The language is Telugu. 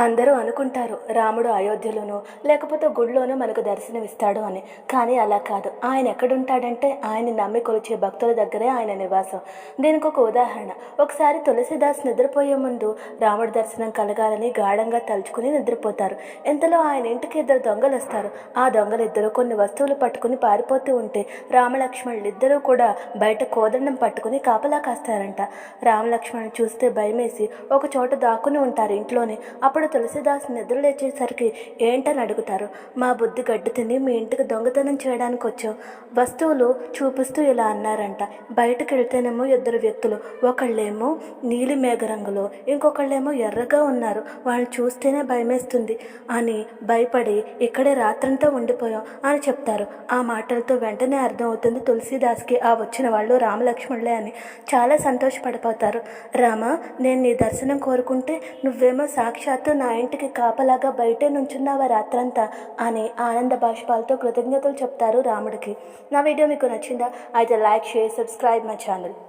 అందరూ అనుకుంటారు రాముడు అయోధ్యలోనో లేకపోతే గుడిలోనో మనకు దర్శనమిస్తాడు అని. కానీ అలా కాదు. ఆయన ఎక్కడుంటాడంటే ఆయన నమ్మి కొలిచే భక్తుల దగ్గరే ఆయన నివాసం. దీనికి ఒక ఉదాహరణ. ఒకసారి తులసిదాస్ నిద్రపోయే ముందు రాముడి దర్శనం కలగాలని గాఢంగా తలుచుకుని నిద్రపోతారు. ఇంతలో ఆయన ఇంటికి ఇద్దరు దొంగలు వస్తారు. ఆ దొంగలు ఇద్దరు కొన్ని వస్తువులు పట్టుకుని పారిపోతూ ఉంటే రామలక్ష్మణులు ఇద్దరూ కూడా బయట కోదండం పట్టుకుని కాపలా కాస్తారంట. రామలక్ష్మణులు చూస్తే భయమేసి ఒక చోట దాక్కుని ఉంటారు ఇంట్లోనే. అప్పుడు తులసిదాస్ నిద్ర లేచేసరికి ఏంటని అడుగుతారు? మా బుద్ధి గడ్డి తిని మీ ఇంటికి దొంగతనం చేయడానికి వచ్చావు. వస్తువులు చూపిస్తూ ఇలా అన్నారంట. బయటకు వెళ్తేనేమో ఇద్దరు వ్యక్తులు. ఒకళ్ళేమో నీలి మేఘ రంగులో ఇంకొకళ్ళేమో ఎర్రగా ఉన్నారు. వాళ్ళు చూస్తేనే భయమేస్తుంది. అని భయపడి ఇక్కడే రాత్రంతా ఉండిపోయాం అని చెప్తారు. ఆ మాటలతో వెంటనే అర్థమవుతుంది తులసిదాస్కి ఆ వచ్చిన వాళ్ళు రామలక్ష్మణులే అని. చాలా సంతోషపడిపోతారు. రామ నేను నీ దర్శనం కోరుకుంటే నువ్వేమో సాక్షాత్తు నా ఇంటికి కాపలాగా బయటే నుంచున్నావా రాత్రంతా అని ఆనంద బాష్పాలతో కృతజ్ఞతలు చెప్తారు రాముడికి. నా వీడియో మీకు నచ్చిందా? అయితే like share subscribe my channel.